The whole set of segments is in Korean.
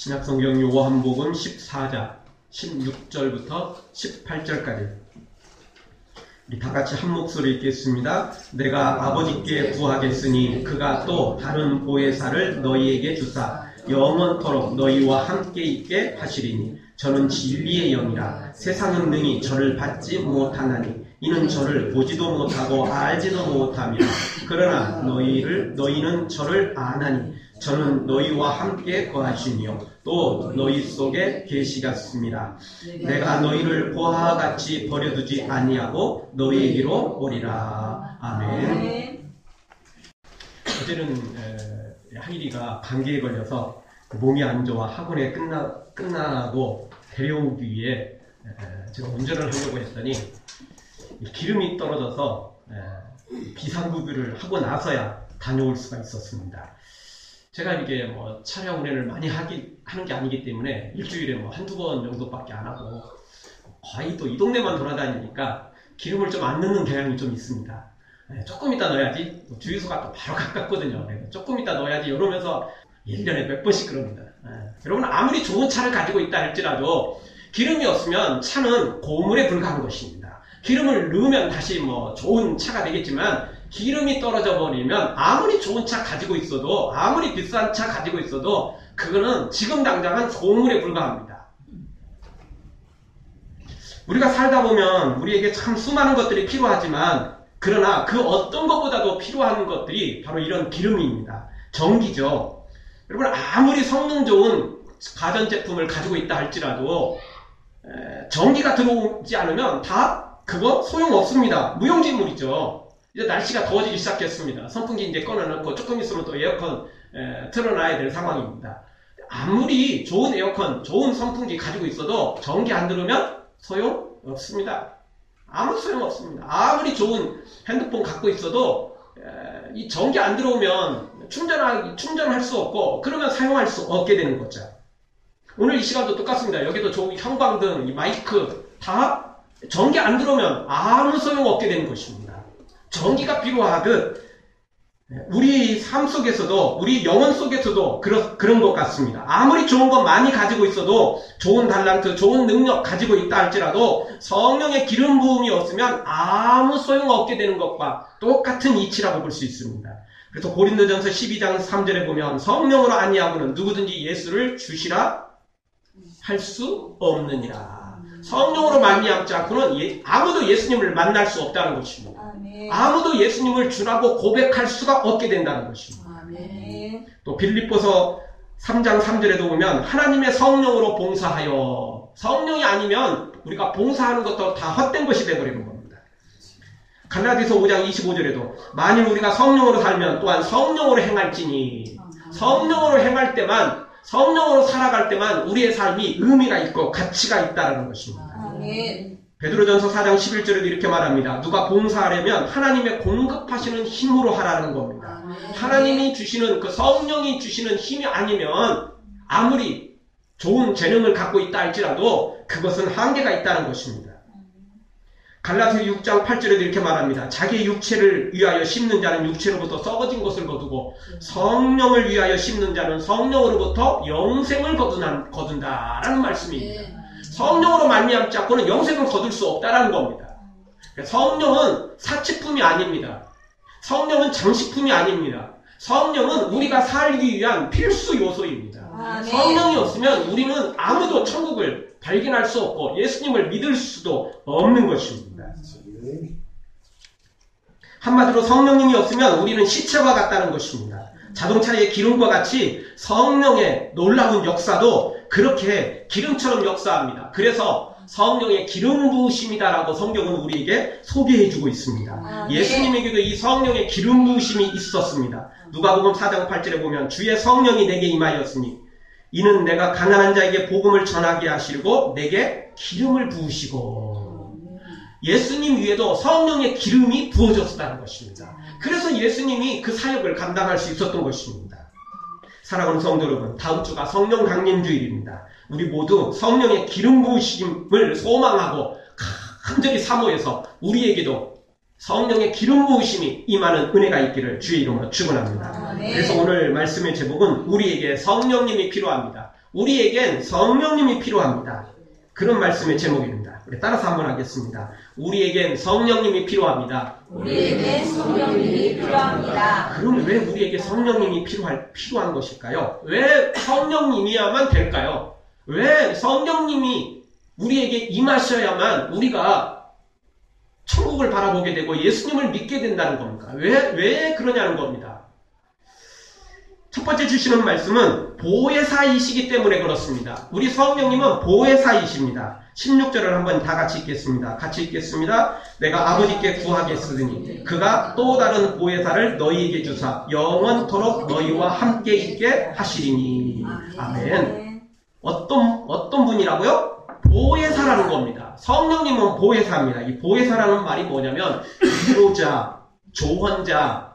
신약 성경 요한복음 14장 16절부터 18절까지 우리 다 같이 한 목소리 읽겠습니다. 내가 아버지께 구하겠으니 그가 또 다른 보혜사를 너희에게 주사 영원토록 너희와 함께 있게 하시리니 저는 진리의 영이라 세상은 능히 저를 받지 못하나니 이는 저를 보지도 못하고 알지도 못하며 그러나 너희를 너희는 저를 아나니 저는 너희와 함께 거하시며 또 너희 속에 계시겠습니다. 내가 너희를 보아와 같이 버려두지 아니하고 너희에게로 오리라. 아멘. 어제는 하일이가 감기에 걸려서 몸이 안 좋아 학원에 끝나 끝나고 데려오기 위해 제가 운전을 하려고 했더니 기름이 떨어져서 비상구비를 하고 나서야 다녀올 수가 있었습니다. 제가 이게 뭐 차량 운행을 많이 하기, 하는 게 아니기 때문에 일주일에 뭐 한두 번 정도밖에 안 하고 거의 또 이 동네만 돌아다니니까 기름을 좀 안 넣는 경향이 좀 있습니다. 네, 조금 이따 넣어야지. 주유소가 또 바로 가깝거든요. 네, 조금 이따 넣어야지. 이러면서 1년에 몇 번씩 그럽니다. 네. 여러분 아무리 좋은 차를 가지고 있다 할지라도 기름이 없으면 차는 고물에 불과한 것입니다. 기름을 넣으면 다시 뭐 좋은 차가 되겠지만 기름이 떨어져 버리면 아무리 좋은 차 가지고 있어도 아무리 비싼 차 가지고 있어도 그거는 지금 당장은 소물에 불과합니다. 우리가 살다 보면 우리에게 참 수많은 것들이 필요하지만 그러나 그 어떤 것보다도 필요한 것들이 바로 이런 기름입니다. 전기죠. 여러분 아무리 성능 좋은 가전제품을 가지고 있다 할지라도 전기가 들어오지 않으면 다 그거 소용없습니다. 무용지물이죠. 이제 날씨가 더워지기 시작했습니다. 선풍기 이제 꺼내놓고 조금 있으면 또 에어컨 에, 틀어놔야 될 상황입니다. 아무리 좋은 에어컨, 좋은 선풍기 가지고 있어도 전기 안 들으면 소용 없습니다. 아무 소용 없습니다. 아무리 좋은 핸드폰 갖고 있어도 에, 이 전기 안 들어오면 충전하, 충전할 수 없고 그러면 사용할 수 없게 되는 거죠. 오늘 이 시간도 똑같습니다. 여기도 좋은 형광등, 마이크 다 전기 안 들어오면 아무 소용 없게 되는 것입니다. 전기가 필요하듯 우리 삶 속에서도 우리 영혼 속에서도 그런 그런 것 같습니다. 아무리 좋은 것 많이 가지고 있어도 좋은 달란트, 좋은 능력 가지고 있다 할지라도 성령의 기름 부음이 없으면 아무 소용 없게 되는 것과 똑같은 이치라고 볼 수 있습니다. 그래서 고린도전서 12장 3절에 보면 성령으로 아니하고는 누구든지 예수를 주시라 할 수 없느니라. 성령으로 말미암지 않고는 예, 아무도 예수님을 만날 수 없다는 것입니다. 아무도 예수님을 주라고 고백할 수가 없게 된다는 것입니다. 아멘. 또 빌립보서 3장 3절에도 보면 하나님의 성령으로 봉사하여 성령이 아니면 우리가 봉사하는 것도 다 헛된 것이 되어버리는 겁니다. 갈라디서 5장 25절에도 만일 우리가 성령으로 살면 또한 성령으로 행할지니 성령으로 행할 때만 성령으로 살아갈 때만 우리의 삶이 의미가 있고 가치가 있다는 것입니다. 아멘. 베드로전서 4장 11절에도 이렇게 말합니다. 누가 봉사하려면 하나님의 공급하시는 힘으로 하라는 겁니다. 하나님이 주시는 그 성령이 주시는 힘이 아니면 아무리 좋은 재능을 갖고 있다 할지라도 그것은 한계가 있다는 것입니다. 갈라디아 6장 8절에도 이렇게 말합니다. 자기의 육체를 위하여 심는 자는 육체로부터 썩어진 것을 거두고 성령을 위하여 심는 자는 성령으로부터 영생을 거둔다라는 말씀입니다. 성령으로 말미암지 않고는 영생을 거둘 수 없다라는 겁니다. 성령은 사치품이 아닙니다. 성령은 장식품이 아닙니다. 성령은 우리가 살기 위한 필수 요소입니다. 아, 네. 성령이 없으면 우리는 아무도 천국을 발견할 수 없고 예수님을 믿을 수도 없는 것입니다. 한마디로 성령님이 없으면 우리는 시체와 같다는 것입니다. 자동차의 기름과 같이 성령의 놀라운 역사도 그렇게 기름처럼 역사합니다. 그래서 성령의 기름 부으심이다라고 성경은 우리에게 소개해 주고 있습니다. 아, 네. 예수님에게도 이 성령의 기름 부으심이 있었습니다. 누가복음 4장 8절에 보면 주의 성령이 내게 임하였으니 이는 내가 가난한 자에게 복음을 전하게 하시고 내게 기름을 부으시고 예수님 위에도 성령의 기름이 부어졌다는 것입니다. 그래서 예수님이 그 사역을 감당할 수 있었던 것입니다. 사랑하는 성도 여러분, 다음 주가 성령 강림 주일입니다. 우리 모두 성령의 기름 부으심을 소망하고 간절히 사모해서 우리에게도 성령의 기름 부으심이 임하는 은혜가 있기를 주의 이름으로 축원합니다. 아, 네. 그래서 오늘 말씀의 제목은 우리에게 성령님이 필요합니다. 우리에겐 성령님이 필요합니다. 그런 말씀의 제목입니다. 따라서 한번 하겠습니다. 우리에겐 성령님이 필요합니다. 우리에게 성령님이 필요합니다. 그럼 왜 우리에게 성령님이 필요할, 필요한 것일까요? 왜 성령님이야만 될까요? 왜 성령님이 우리에게 임하셔야만 우리가 천국을 바라보게 되고 예수님을 믿게 된다는 겁니까? 왜, 왜 그러냐는 겁니다. 첫 번째 주시는 말씀은 보혜사이시기 때문에 그렇습니다. 우리 성령님은 보혜사이십니다. 16절을 한번 다 같이 읽겠습니다. 같이 읽겠습니다. 내가 아버지께 구하겠으니 그가 또 다른 보혜사를 너희에게 주사 영원토록 너희와 함께 있게 하시리니. 아멘. 어떤 어떤 분이라고요? 보혜사라는 겁니다. 성령님은 보혜사입니다. 이 보혜사라는 말이 뭐냐면 위로자, 조언자,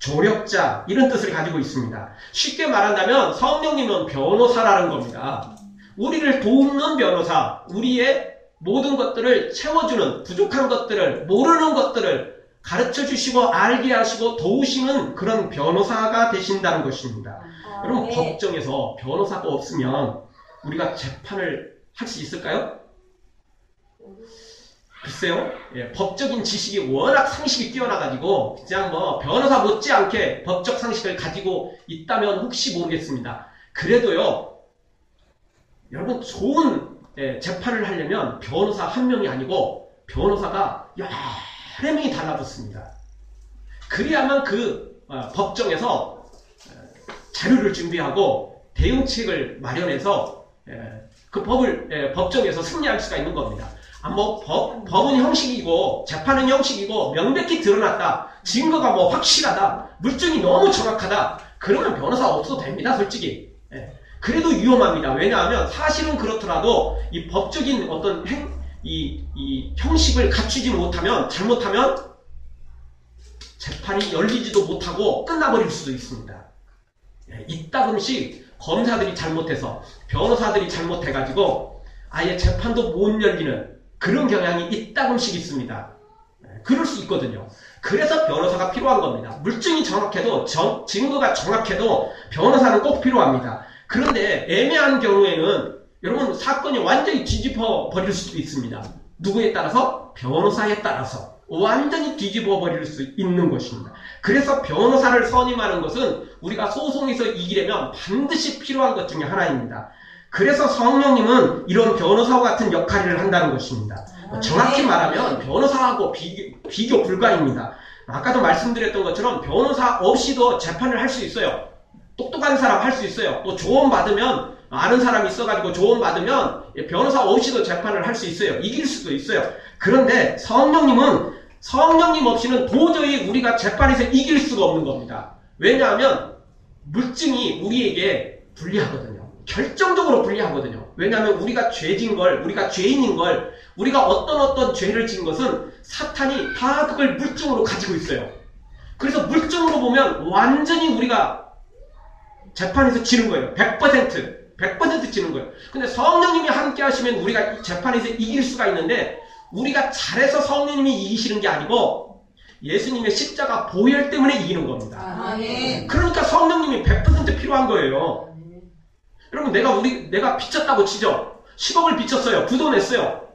조력자 이런 뜻을 가지고 있습니다. 쉽게 말한다면 성령님은 변호사라는 겁니다. 우리를 돕는 변호사, 우리의 모든 것들을 채워주는 부족한 것들을 모르는 것들을 가르쳐 주시고 알게 하시고 도우시는 그런 변호사가 되신다는 것입니다. 여러분 네. 법정에서 변호사가 없으면 우리가 재판을 할 수 있을까요? 글쎄요, 예, 법적인 지식이 워낙 상식이 뛰어나가지고 그냥 뭐 변호사 못지않게 법적 상식을 가지고 있다면 혹시 모르겠습니다. 그래도요, 여러분 좋은 예, 재판을 하려면 변호사 한 명이 아니고 변호사가 여러 명이 달라붙습니다. 그래야만 그 어, 법정에서 어, 자료를 준비하고 대응책을 마련해서 예, 그 법을 예, 법정에서 승리할 수가 있는 겁니다. 아, 뭐 법, 법은 형식이고 재판은 형식이고 명백히 드러났다. 증거가 뭐 확실하다. 물증이 너무 정확하다. 그러면 변호사 없어도 됩니다. 솔직히. 예. 그래도 위험합니다. 왜냐하면 사실은 그렇더라도 이 법적인 어떤 행, 이, 이 형식을 갖추지 못하면 잘못하면 재판이 열리지도 못하고 끝나버릴 수도 있습니다. 예, 이따금씩 검사들이 잘못해서 변호사들이 잘못해가지고 아예 재판도 못 열리는 그런 경향이 이따금씩 있습니다. 예, 그럴 수 있거든요. 그래서 변호사가 필요한 겁니다. 물증이 정확해도 정- 증거가 정확해도 변호사는 꼭 필요합니다. 그런데 애매한 경우에는 여러분 사건이 완전히 뒤집어 버릴 수도 있습니다. 누구에 따라서? 변호사에 따라서 완전히 뒤집어 버릴 수 있는 것입니다. 그래서 변호사를 선임하는 것은 우리가 소송에서 이기려면 반드시 필요한 것 중에 하나입니다. 그래서 성령님은 이런 변호사와 같은 역할을 한다는 것입니다. 정확히 말하면 변호사하고 비교, 비교 불가입니다. 아까도 말씀드렸던 것처럼 변호사 없이도 재판을 할 수 있어요. 똑똑한 사람 할 수 있어요. 또 조언 받으면 아는 사람이 있어가지고 조언 받으면 변호사 없이도 재판을 할 수 있어요. 이길 수도 있어요. 그런데 성령님은 성령님 없이는 도저히 우리가 재판에서 이길 수가 없는 겁니다. 왜냐하면 물증이 우리에게 불리하거든요. 결정적으로 불리하거든요. 왜냐하면 우리가 죄진 걸, 우리가 죄인인 걸, 우리가 어떤 어떤 죄를 진 것은 사탄이 다 그걸 물증으로 가지고 있어요. 그래서 물증으로 보면 완전히 우리가 재판에서 지는 거예요. 100%. 100% 지는 거예요. 근데 성령님이 함께 하시면 우리가 이 재판에서 이길 수가 있는데 우리가 잘해서 성령님이 이기시는 게 아니고 예수님의 십자가 보혈 때문에 이기는 겁니다. 아멘. 그러니까 성령님이 100% 필요한 거예요. 여러분 내가 우리 내가 빚졌다고 치죠. 10억을 빚졌어요. 부도 냈어요.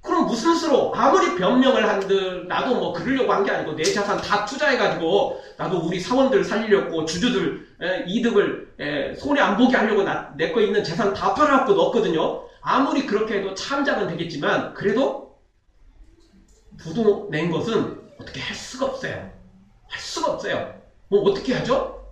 그럼 무슨 수로 아무리 변명을 한들 나도 뭐 그러려고 한 게 아니고 내 자산 다 투자해가지고 나도 우리 사원들 살리려고 주주들 에, 이득을 에, 손해 안 보게 하려고 내 거 있는 재산 다 팔아갖고 넣었거든요. 아무리 그렇게 해도 참작은 되겠지만 그래도 부도 낸 것은 어떻게 할 수가 없어요. 할 수가 없어요. 뭐 어떻게 하죠?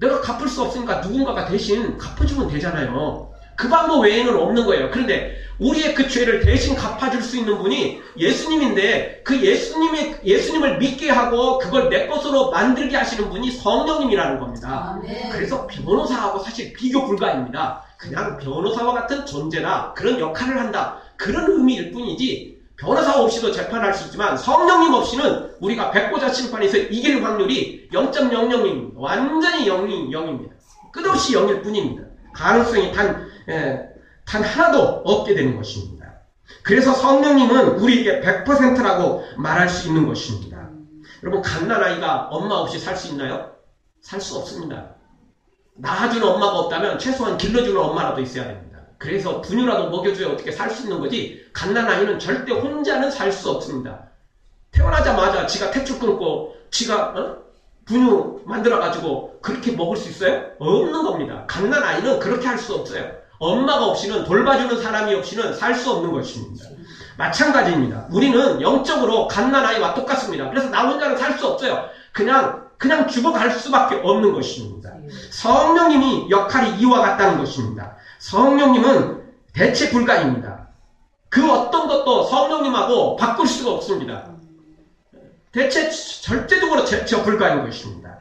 내가 갚을 수 없으니까 누군가가 대신 갚아주면 되잖아요. 그 방법 외에는 없는 거예요. 그런데 우리의 그 죄를 대신 갚아줄 수 있는 분이 예수님인데 그 예수님의 예수님을 믿게 하고 그걸 내 것으로 만들게 하시는 분이 성령님이라는 겁니다. 아멘. 그래서 변호사하고 사실 비교 불가입니다. 그냥 변호사와 같은 존재나 그런 역할을 한다. 그런 의미일 뿐이지 변호사 없이도 재판할 수 있지만 성령님 없이는 우리가 백보자 심판에서 이길 확률이 0.00입니다. 완전히 0이 0입니다. 끝없이 0일 뿐입니다. 가능성이 단, 예, 단 하나도 없게 되는 것입니다. 그래서 성령님은 우리에게 100%라고 말할 수 있는 것입니다. 여러분, 갓난아이가 엄마 없이 살 수 있나요? 살 수 없습니다. 낳아주는 엄마가 없다면 최소한 길러주는 엄마라도 있어야 됩니다. 그래서 분유라도 먹여줘야 어떻게 살 수 있는 거지 갓난아이는 절대 혼자는 살 수 없습니다. 태어나자마자 지가 탯줄 끊고 지가 어? 분유 만들어가지고 그렇게 먹을 수 있어요? 없는 겁니다. 갓난아이는 그렇게 할 수 없어요. 엄마가 없이는 돌봐주는 사람이 없이는 살 수 없는 것입니다. 마찬가지입니다. 우리는 영적으로 갓난아이와 똑같습니다. 그래서 나 혼자는 살 수 없어요. 그냥 그냥 죽어갈 수밖에 없는 것입니다. 성령님이 역할이 이와 같다는 것입니다. 성령님은 대체 불가입니다. 그 어떤 것도 성령님하고 바꿀 수가 없습니다. 대체 절대적으로 제처 불가인 것입니다.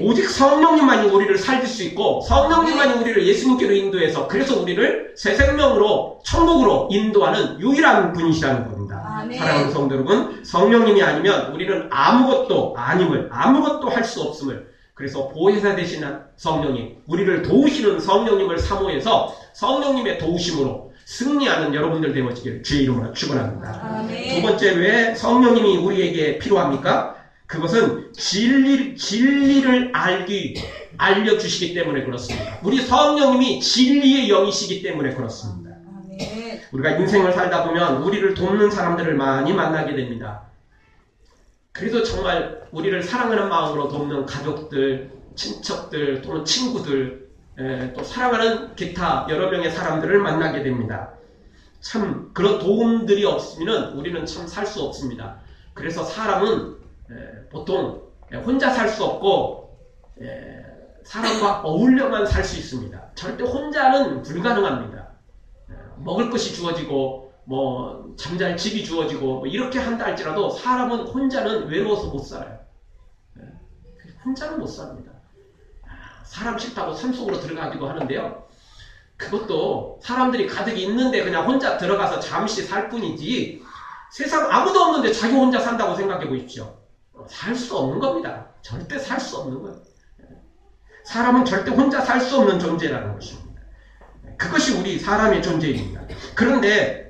오직 성령님만이 우리를 살릴 수 있고 성령님만이 우리를 예수님께로 인도해서 그래서 우리를 새 생명으로 천국으로 인도하는 유일한 분이시라는 겁니다. 아멘. 사랑하는 성도 여러분, 성령님이 아니면 우리는 아무것도 아님을 아무것도 할 수 없음을 그래서 보혜사 되시는 성령님, 우리를 도우시는 성령님을 사모해서 성령님의 도우심으로 승리하는 여러분들 되어지기를 주의 이름으로 축원합니다. 두 번째 왜 성령님이 우리에게 필요합니까? 그것은 진리, 진리를 알기, 알려주시기 때문에 그렇습니다. 우리 성령님이 진리의 영이시기 때문에 그렇습니다. 우리가 인생을 살다 보면 우리를 돕는 사람들을 많이 만나게 됩니다. 그래도 정말 우리를 사랑하는 마음으로 돕는 가족들, 친척들 또는 친구들, 에, 또 사랑하는 기타 여러 명의 사람들을 만나게 됩니다. 참 그런 도움들이 없으면 우리는 참 살 수 없습니다. 그래서 사람은 에, 보통 혼자 살 수 없고 에, 사람과 어울려만 살 수 있습니다. 절대 혼자는 불가능합니다. 에, 먹을 것이 주어지고 뭐 잠잘 집이 주어지고 뭐 이렇게 한다 할지라도 사람은 혼자는 외로워서 못 살아요. 에, 혼자는 못 삽니다. 아, 사람 싫다고 산속으로 들어가기도 하는데요. 그것도 사람들이 가득 있는데 그냥 혼자 들어가서 잠시 살 뿐이지 세상 아무도 없는데 자기 혼자 산다고 생각해 보십시오. 살 수 없는 겁니다. 절대 살 수 없는 거예요. 사람은 절대 혼자 살 수 없는 존재라는 것입니다. 그것이 우리 사람의 존재입니다. 그런데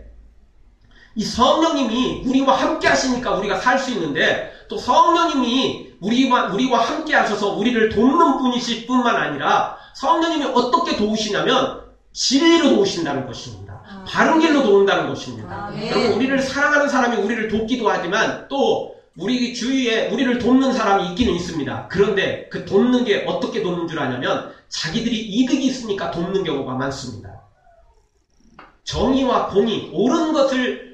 이 성령님이 우리와 함께 하시니까 우리가 살 수 있는데 또 성령님이 우리와, 우리와 함께 하셔서 우리를 돕는 분이실 뿐만 아니라 성령님이 어떻게 도우시냐면 진리로 도우신다는 것입니다. 아. 바른 길로 도운다는 것입니다. 아멘. 여러분 우리를 사랑하는 사람이 우리를 돕기도 하지만 또 우리 주위에 우리를 돕는 사람이 있기는 있습니다. 그런데 그 돕는 게 어떻게 돕는 줄 아냐면 자기들이 이득이 있으니까 돕는 경우가 많습니다. 정의와 공의, 옳은 것을 에,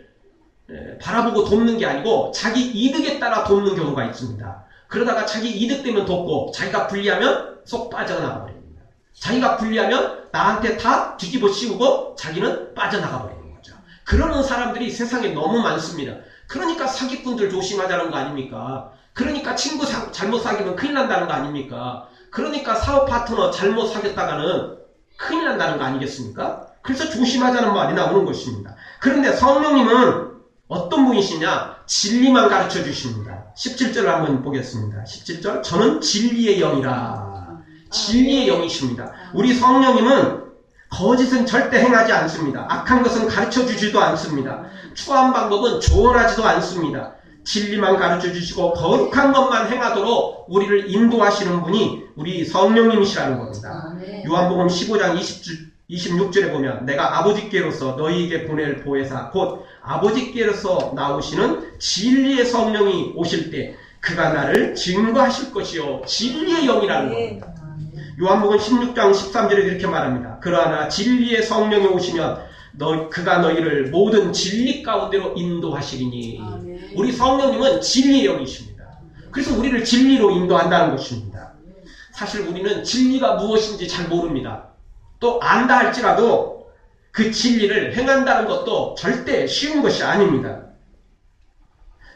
바라보고 돕는 게 아니고 자기 이득에 따라 돕는 경우가 있습니다. 그러다가 자기 이득 되면 돕고 자기가 불리하면 속 빠져나가 버립니다. 자기가 불리하면 나한테 다 뒤집어 씌우고 자기는 빠져나가 버리는 거죠. 그러는 사람들이 세상에 너무 많습니다. 그러니까 사기꾼들 조심하자는 거 아닙니까? 그러니까 친구 사- 잘못 사귀면 큰일 난다는 거 아닙니까? 그러니까 사업 파트너 잘못 사귀었다가는 큰일 난다는 거 아니겠습니까? 그래서 조심하자는 말이 나오는 것입니다. 그런데 성령님은 어떤 분이시냐? 진리만 가르쳐 주십니다. 17절을 한번 보겠습니다. 17절. 저는 진리의 영이라. 진리의 영이십니다. 우리 성령님은 거짓은 절대 행하지 않습니다. 악한 것은 가르쳐 주지도 않습니다. 추한 방법은 조언하지도 않습니다. 진리만 가르쳐 주시고 거룩한 것만 행하도록 우리를 인도하시는 분이 우리 성령님이시라는 겁니다. 아멘. 요한복음 15장 20, 26절에 보면 내가 아버지께로서 너희에게 보낼 보혜사 곧 아버지께로서 나오시는 진리의 성령이 오실 때 그가 나를 증거하실 것이요 진리의 영이라는 겁니다. 요한복음 16장 13절에 이렇게 말합니다. 그러나 진리의 성령이 오시면 너 그가 너희를 모든 진리 가운데로 인도하시리니 아멘. 우리 성령님은 진리의 영이십니다. 그래서 우리를 진리로 인도한다는 것입니다. 사실 우리는 진리가 무엇인지 잘 모릅니다. 또 안다 할지라도 그 진리를 행한다는 것도 절대 쉬운 것이 아닙니다.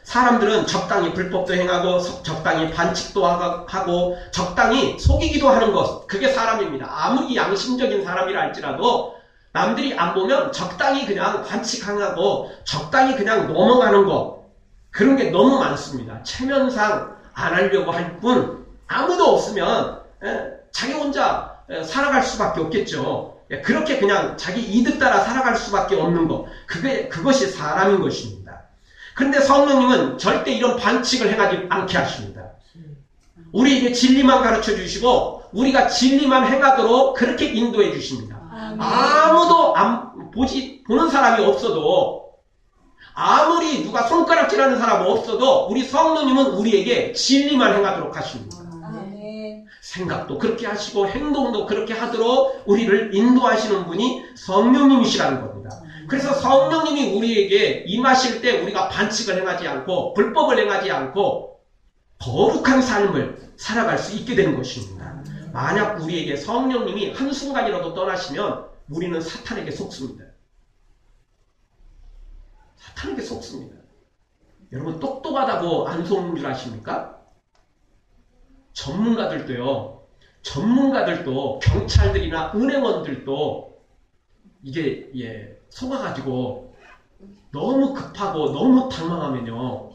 사람들은 적당히 불법도 행하고 서- 적당히 반칙도 하고 적당히 속이기도 하는 것 그게 사람입니다. 아무리 양심적인 사람이라 할지라도 남들이 안 보면 적당히 그냥 반칙하고 적당히 그냥 넘어가는 것 그런 게 너무 많습니다. 체면상 안 하려고 할 뿐 아무도 없으면 예, 자기 혼자 예, 살아갈 수밖에 없겠죠. 예, 그렇게 그냥 자기 이득 따라 살아갈 수밖에 없는 것 그게 그것이 사람인 것입니다. 그런데 성령님은 절대 이런 반칙을 행하지 않게 하십니다. 우리에게 진리만 가르쳐 주시고 우리가 진리만 행하도록 그렇게 인도해 주십니다. 아무도 안, 보지, 보는 사람이 없어도 아무리 누가 손가락질하는 사람 없어도 우리 성령님은 우리에게 진리만 행하도록 하십니다. 생각도 그렇게 하시고 행동도 그렇게 하도록 우리를 인도하시는 분이 성령님이시라는 겁니다. 그래서 성령님이 우리에게 임하실 때 우리가 반칙을 행하지 않고 불법을 행하지 않고 거룩한 삶을 살아갈 수 있게 되는 것입니다. 만약 우리에게 성령님이 한순간이라도 떠나시면 우리는 사탄에게 속습니다. 사탄에게 속습니다. 여러분 똑똑하다고 안 속는 줄 아십니까? 전문가들도요. 전문가들도 경찰들이나 은행원들도 이게 예, 속아가지고 너무 급하고 너무 당황하면요.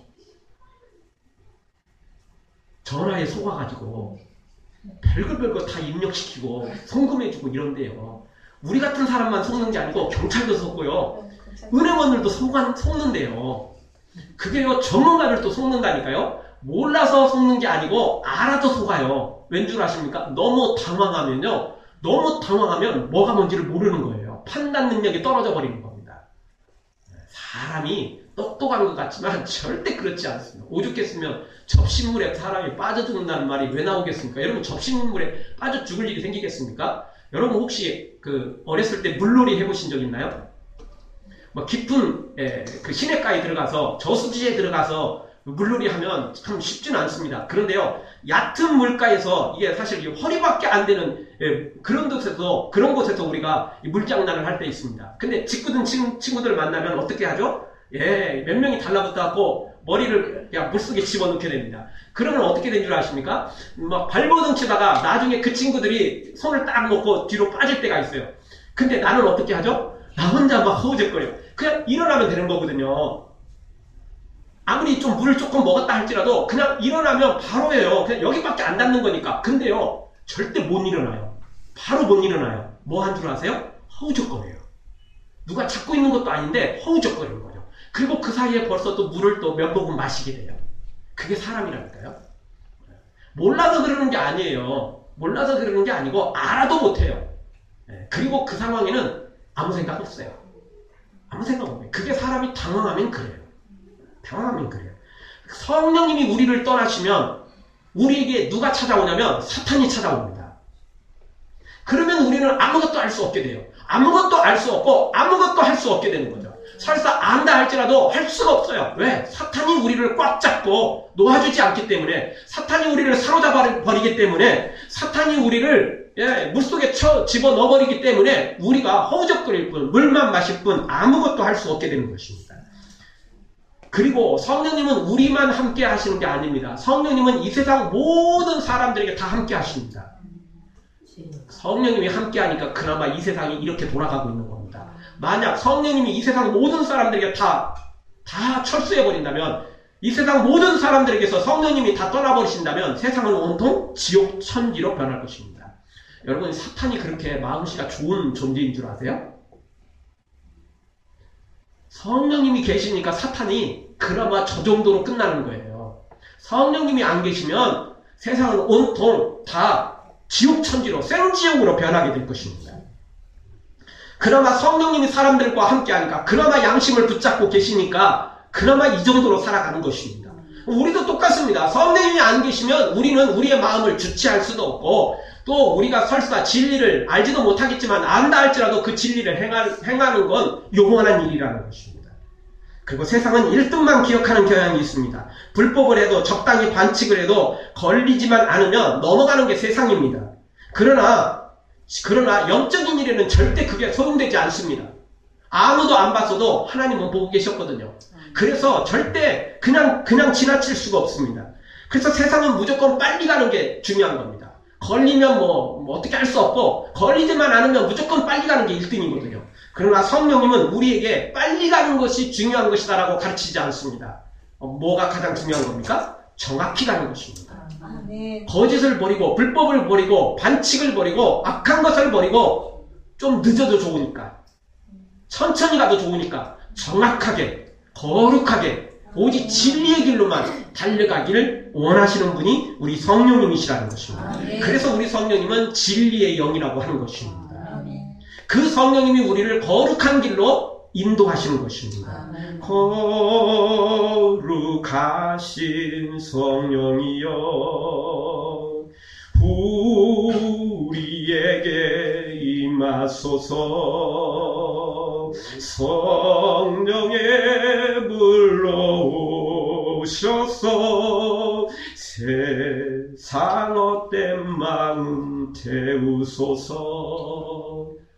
전화에 속아가지고 별걸 별거 다 입력시키고 송금해주고 이런데요. 우리 같은 사람만 속는 게 아니고 경찰도 속고요. 은행원들도 속안, 속는데요. 그게요, 전문가들도 속는다니까요. 몰라서 속는 게 아니고 알아도 속아요. 왠 줄 아십니까? 너무 당황하면요. 너무 당황하면 뭐가 뭔지를 모르는 거예요. 판단 능력이 떨어져 버리는 겁니다. 사람이 똑똑한 것 같지만 절대 그렇지 않습니다. 오죽했으면 접신물에 사람이 빠져 죽는다는 말이 왜 나오겠습니까? 여러분 접신물에 빠져 죽을 일이 생기겠습니까? 여러분 혹시 그 어렸을 때 물놀이 해보신 적 있나요? 뭐 깊은 예, 그 시냇가에 들어가서 저수지에 들어가서 물놀이 하면 참 쉽지는 않습니다. 그런데요, 얕은 물가에서 이게 사실 허리밖에 안 되는 예, 그런 곳에서 그런 곳에서 우리가 물장난을 할 때 있습니다. 근데 직구든 친구들 만나면 어떻게 하죠? 예, 몇 명이 달라붙어갖고 머리를 그냥 물 속에 집어넣게 됩니다. 그러면 어떻게 된 줄 아십니까? 막 발버둥 치다가 나중에 그 친구들이 손을 딱 놓고 뒤로 빠질 때가 있어요. 근데 나는 어떻게 하죠? 나 혼자 막 허우적거려. 그냥 일어나면 되는 거거든요. 아무리 좀 물을 조금 먹었다 할지라도 그냥 일어나면 바로예요. 그냥 여기밖에 안 닿는 거니까. 근데요, 절대 못 일어나요. 바로 못 일어나요. 뭐 한 줄 아세요? 허우적거려요. 누가 잡고 있는 것도 아닌데 허우적거리는 거죠. 그리고 그 사이에 벌써 또 물을 또 몇 모금 마시게 돼요. 그게 사람이라니까요. 몰라서 그러는 게 아니에요. 몰라서 그러는 게 아니고 알아도 못해요. 예, 그리고 그 상황에는 아무 생각 없어요. 아무 생각 없어요. 그게 사람이 당황하면 그래요. 당황하면 그래요. 성령님이 우리를 떠나시면 우리에게 누가 찾아오냐면 사탄이 찾아옵니다. 그러면 우리는 아무것도 알 수 없게 돼요. 아무것도 알 수 없고 아무것도 할 수 없게 되는 거죠. 설사 안다 할지라도 할 수가 없어요. 왜? 사탄이 우리를 꽉 잡고 놓아주지 않기 때문에 사탄이 우리를 사로잡아 버리기 때문에 사탄이 우리를 예, 물속에 쳐 집어 넣어버리기 때문에 우리가 허우적거릴 뿐 물만 마실 뿐 아무것도 할 수 없게 되는 것입니다. 그리고 성령님은 우리만 함께 하시는 게 아닙니다. 성령님은 이 세상 모든 사람들에게 다 함께 하십니다. 성령님이 함께 하니까 그나마 이 세상이 이렇게 돌아가고 있는 겁니다. 만약 성령님이 이 세상 모든 사람들에게 다, 다 철수해버린다면, 이 세상 모든 사람들에게서 성령님이 다 떠나버리신다면 세상은 온통 지옥 천지로 변할 것입니다. 여러분, 사탄이 그렇게 마음씨가 좋은 존재인 줄 아세요? 성령님이 계시니까 사탄이 그나마 저 정도로 끝나는 거예요. 성령님이 안 계시면 세상은 온통 다 지옥 천지로 생지옥으로 변하게 될 것입니다. 그나마 성령님이 사람들과 함께 하니까 그나마 양심을 붙잡고 계시니까 그나마 이 정도로 살아가는 것입니다. 우리도 똑같습니다. 성령님이 안 계시면 우리는 우리의 마음을 주체할 수도 없고 또 우리가 설사 진리를 알지도 못하겠지만 안다 할지라도 그 진리를 행하는 건 용원한 일이라는 것입니다. 그리고 세상은 1등만 기억하는 경향이 있습니다. 불법을 해도 적당히 반칙을 해도 걸리지만 않으면 넘어가는 게 세상입니다. 그러나 그러나 영적인 일에는 절대 그게 소용되지 않습니다. 아무도 안 봤어도 하나님은 보고 계셨거든요. 그래서 절대 그냥 그냥 지나칠 수가 없습니다. 그래서 세상은 무조건 빨리 가는 게 중요한 겁니다. 걸리면 뭐, 뭐 어떻게 할 수 없고 걸리지만 않으면 무조건 빨리 가는 게 1등이거든요. 그러나 성령님은 우리에게 빨리 가는 것이 중요한 것이다라고 가르치지 않습니다. 어, 뭐가 가장 중요한 겁니까? 정확히 가는 것입니다. 아멘. 거짓을 버리고 불법을 버리고 반칙을 버리고 악한 것을 버리고 좀 늦어도 좋으니까 천천히 가도 좋으니까 정확하게 거룩하게 오직 진리의 길로만 달려가기를 원하시는 분이 우리 성령님이시라는 것입니다. 아멘. 그래서 우리 성령님은 진리의 영이라고 하는 것입니다. 아멘. 그 성령님이 우리를 거룩한 길로 인도하시는 것입니다. 아멘. 거룩하신 성령이여 우리에게 임하소서 성령의 물로 오셔서 세상 헛된 마음 태우소서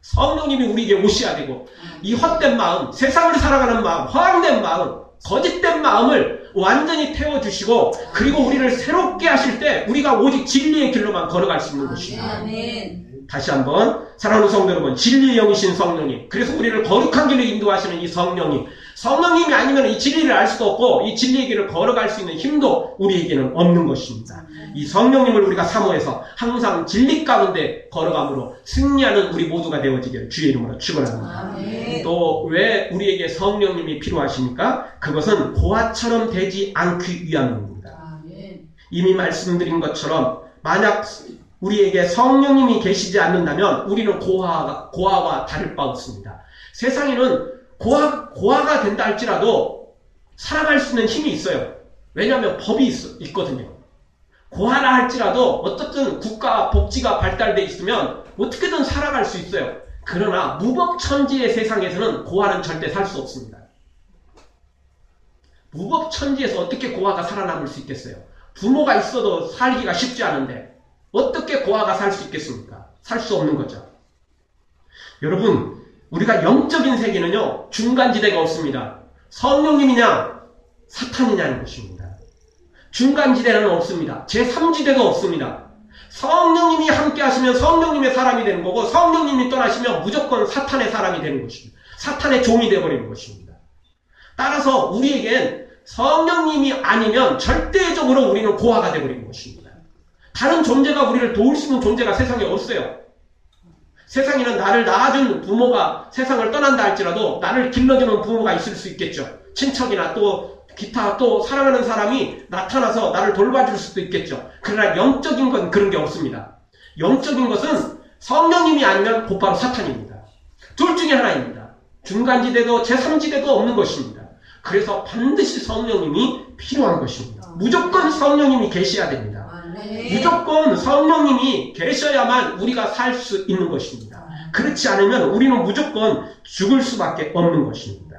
성령님이 우리에게 오셔야 되고 이 헛된 마음, 세상을 살아가는 마음, 허황된 마음, 거짓된 마음을 완전히 태워주시고 그리고 우리를 새롭게 하실 때 우리가 오직 진리의 길로만 걸어갈 수 있는 것입니다. 다시 한번 사랑하는 성도 여러분 진리의 영이신 성령님 그래서 우리를 거룩한 길로 인도하시는 이 성령님 성령님이 아니면 이 진리를 알 수도 없고 이 진리의 길을 걸어갈 수 있는 힘도 우리에게는 없는 것입니다. 이 성령님을 우리가 사모해서 항상 진리 가운데 걸어감으로 승리하는 우리 모두가 되어지기를 주의 이름으로 축원합니다. 또 왜 우리에게 성령님이 필요하십니까? 그것은 고아처럼 되지 않기 위함입니다. 이미 말씀드린 것처럼 만약 우리에게 성령님이 계시지 않는다면 우리는 고아, 고아와 다를 바 없습니다. 세상에는 고아, 고아가 된다 할지라도 살아갈 수 있는 힘이 있어요. 왜냐하면 법이 있, 있거든요. 고아라 할지라도 어떻든 국가 복지가 발달돼 있으면 어떻게든 살아갈 수 있어요. 그러나 무법천지의 세상에서는 고아는 절대 살 수 없습니다. 무법천지에서 어떻게 고아가 살아남을 수 있겠어요? 부모가 있어도 살기가 쉽지 않은데 어떻게 고아가 살 수 있겠습니까? 살 수 없는 거죠. 여러분, 우리가 영적인 세계는요, 중간지대가 없습니다. 성령님이냐, 사탄이냐는 것입니다. 중간지대는 없습니다. 제3지대가 없습니다. 성령님이 함께 하시면 성령님의 사람이 되는 거고, 성령님이 떠나시면 무조건 사탄의 사람이 되는 것입니다. 사탄의 종이 되어버리는 것입니다. 따라서 우리에겐 성령님이 아니면 절대적으로 우리는 고아가 되어버리는 것입니다. 다른 존재가 우리를 도울 수 있는 존재가 세상에 없어요. 세상에는 나를 낳아준 부모가 세상을 떠난다 할지라도 나를 길러주는 부모가 있을 수 있겠죠. 친척이나 또 기타 또 사랑하는 사람이 나타나서 나를 돌봐줄 수도 있겠죠. 그러나 영적인 건 그런 게 없습니다. 영적인 것은 성령님이 아니면 곧바로 사탄입니다. 둘 중에 하나입니다. 중간지대도 제3지대도 없는 것입니다. 그래서 반드시 성령님이 필요한 것입니다. 무조건 성령님이 계셔야 됩니다. 아멘. 무조건 성령님이 계셔야만 우리가 살 수 있는 것입니다. 그렇지 않으면 우리는 무조건 죽을 수밖에 없는 것입니다.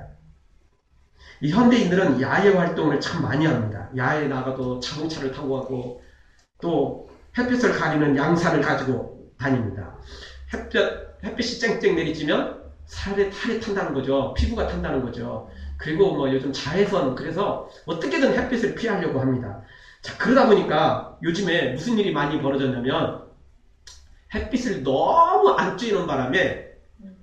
이 현대인들은 야외 활동을 참 많이 합니다. 야외에 나가도 자동차를 타고 가고 또 햇볕을 가리는 양산을 가지고 다닙니다. 햇볕, 햇빛이 쨍쨍 내리지면 살에 탈이 탄다는 거죠. 피부가 탄다는 거죠. 그리고 뭐 요즘 자외선 그래서 어떻게든 햇빛을 피하려고 합니다. 자, 그러다 보니까 요즘에 무슨 일이 많이 벌어졌냐면 햇빛을 너무 안 쬐는 바람에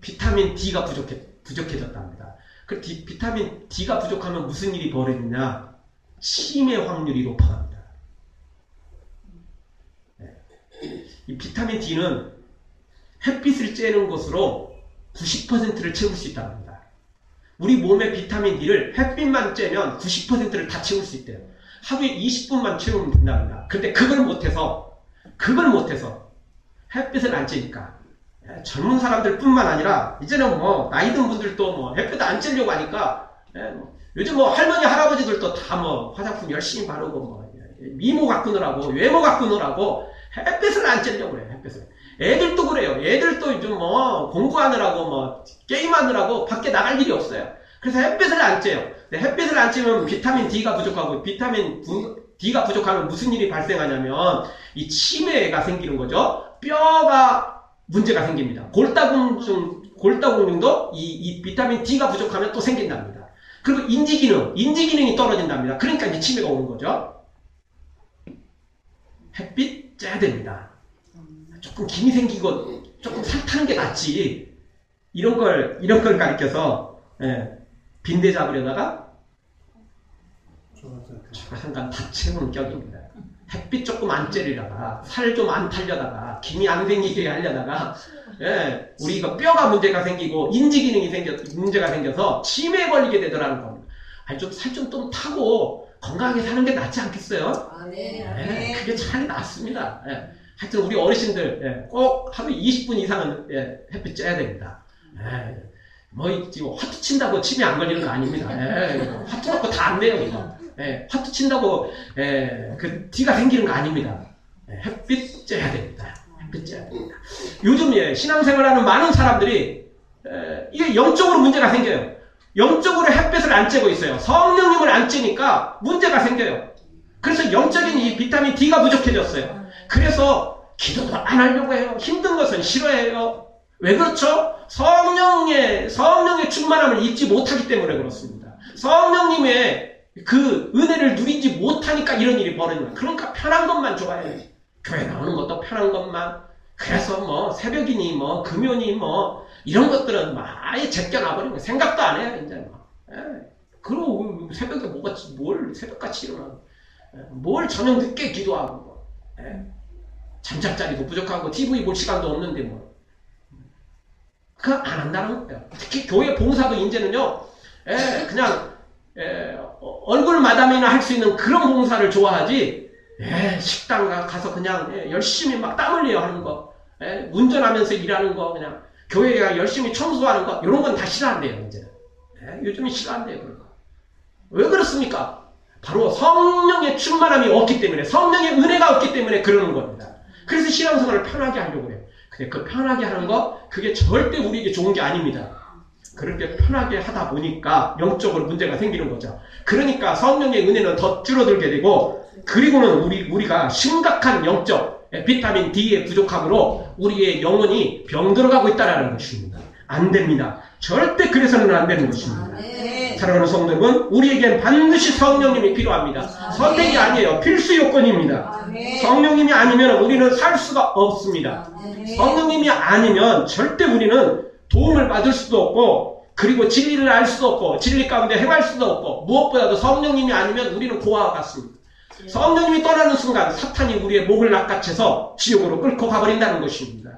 비타민 D가 부족해, 부족해졌답니다. 그 디- 비타민 D가 부족하면 무슨 일이 벌어지냐? 치매 확률이 높아갑니다. 네. 이 비타민 D는 햇빛을 쬐는 것으로 90%를 채울 수 있다고 합니다. 우리 몸의 비타민 D를 햇빛만 쬐면 90%를 다 채울 수 있대요. 하루에 20분만 채우면 된답니다. 근데 그걸 못해서, 그걸 못해서 햇빛을 안 쬐니까. 예, 젊은 사람들 뿐만 아니라 이제는 뭐 나이 든 분들도 뭐 햇빛 안 쬐려고 하니까 예, 뭐 요즘 뭐 할머니 할아버지들도 다 뭐 화장품 열심히 바르고 뭐 예, 미모 가꾸느라고 외모 가꾸느라고 햇빛을 안 쬐려고 그래요 햇빛을. 애들도 그래요. 애들도 요즘 뭐 공부하느라고 뭐 게임하느라고 밖에 나갈 일이 없어요 그래서 햇빛을 안 쬐요 햇빛을 안 쬐면 비타민 D가 부족하고 비타민 D가 부족하면 무슨 일이 발생하냐면 이 치매가 생기는 거죠 뼈가 문제가 생깁니다. 골다공증, 골다공증도 이, 이 비타민 D가 부족하면 또 생긴답니다. 그리고 인지 기능, 인지 기능이 떨어진답니다. 그러니까 이제 치매가 오는 거죠. 햇빛 쬐야 됩니다. 조금 김이 생기고 조금 살 타는 게 낫지. 이런 걸, 이런 걸 가리켜서, 예, 빈대 잡으려다가 조만간 다 채우는 격입니다. 햇빛 조금 안 쬐리다가 살 좀안 탈려다가 김이 안 생기게 하려다가 예, 우리가 뼈가 문제가 생기고 인지 기능이 생겨 문제가 생겨서 치매에 걸리게 되더라는 겁니다. 아니 좀 살 좀 좀 타고 건강하게 사는 게 낫지 않겠어요? 아멘. 네, 아멘. 그게 참 낫습니다. 예. 하여튼 우리 어르신들 예, 꼭 하루 20분 이상은 예, 햇빛 쬐야 됩니다. 예. 뭐 이- 지금 화투 친다고 침이 안 걸리는 거 아닙니다. 예, 이거 화투 갖고 다 안 돼요 이거. 예, 화투 친다고 예, 그 티가 생기는 거 아닙니다. 예, 햇빛 쬐야 됩니다. 햇빛 쬐야 됩니다. 요즘 예, 신앙생활하는 많은 사람들이 에, 이게 영적으로 문제가 생겨요. 영적으로 햇빛을 안 쬐고 있어요. 성령님을 안 쬐니까 문제가 생겨요. 그래서 영적인 이 비타민 D가 부족해졌어요. 그래서 기도도 안 하려고 해요. 힘든 것은 싫어해요. 왜 그렇죠? 성령의, 성령의 충만함을 잊지 못하기 때문에 그렇습니다. 성령님의 그 은혜를 누리지 못하니까 이런 일이 벌어지는 거예요. 그러니까 편한 것만 좋아해요. 교회 나오는 것도 편한 것만. 그래서 뭐 새벽이니 뭐 금요니 뭐 이런 것들은 막 아예 제껴놔버리는 거예요. 생각도 안 해요, 이제 뭐. 예. 그리고 새벽에 뭐가, 뭘 새벽같이 일어나. 예. 뭘 저녁 늦게 기도하고 뭐. 예. 잠잘 자리도 부족하고 TV 볼 시간도 없는데 뭐. 그거 안 한다는 거예요. 특히 교회 봉사도 이제는요, 예, 그냥, 예, 어, 얼굴 마담이나 할 수 있는 그런 봉사를 좋아하지, 예, 식당 가- 가서 그냥 예, 열심히 막 땀 흘려 하는 거, 예, 운전하면서 일하는 거, 그냥 교회가 열심히 청소하는 거, 이런 건 다 싫어한대요, 이제는. 예, 요즘은 싫어한대요, 그런 거. 왜 그렇습니까? 바로 성령의 충만함이 없기 때문에, 성령의 은혜가 없기 때문에 그러는 겁니다. 그래서 신앙생활을 편하게 하려고 해요. 그 편하게 하는 거, 그게 절대 우리에게 좋은 게 아닙니다. 그렇게 편하게 하다 보니까 영적으로 문제가 생기는 거죠. 그러니까 성령의 은혜는 더 줄어들게 되고, 그리고는 우리, 우리가 심각한 영적 예, 비타민 D의 부족함으로 우리의 영혼이 병 들어가고 있다는 것입니다. 안 됩니다. 절대 그래서는 안 되는 것입니다. 사랑하는 성도 여러분, 우리에겐 반드시 성령님이 필요합니다. 선택이 아니에요. 필수 요건입니다. 아멘. 성령님이 아니면 우리는 살 수가 없습니다. 아멘. 성령님이 아니면 절대 우리는 도움을 받을 수도 없고, 그리고 진리를 알 수도 없고, 진리 가운데 행할 수도 없고, 무엇보다도 성령님이 아니면 우리는 고아와 같습니다. 성령님이 떠나는 순간 사탄이 우리의 목을 낚아채서 지옥으로 끌고 가버린다는 것입니다.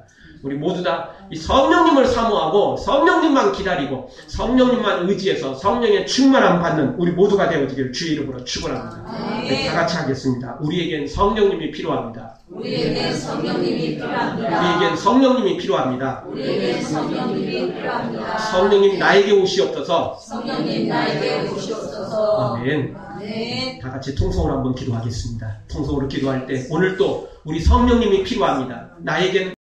우리 모두 다 이 성령님을 사모하고 성령님만 기다리고 성령님만 의지해서 성령의 충만함 받는 우리 모두가 되어지기를 주의 이름으로 축원합니다. 네, 다 같이 하겠습니다. 우리에겐 성령님이 필요합니다. 우리에게 성령님이 필요합니다. 우리에겐 성령님이 필요합니다. 우리에게 성령님이 필요합니다. 성령님 나에게 오시옵소서. 성령님 나에게 오시옵소서. 아멘. 아멘. 다 같이 통성으로 한번 기도하겠습니다. 통성으로 기도할 때 오늘 또 우리 성령님이 필요합니다. 나에겐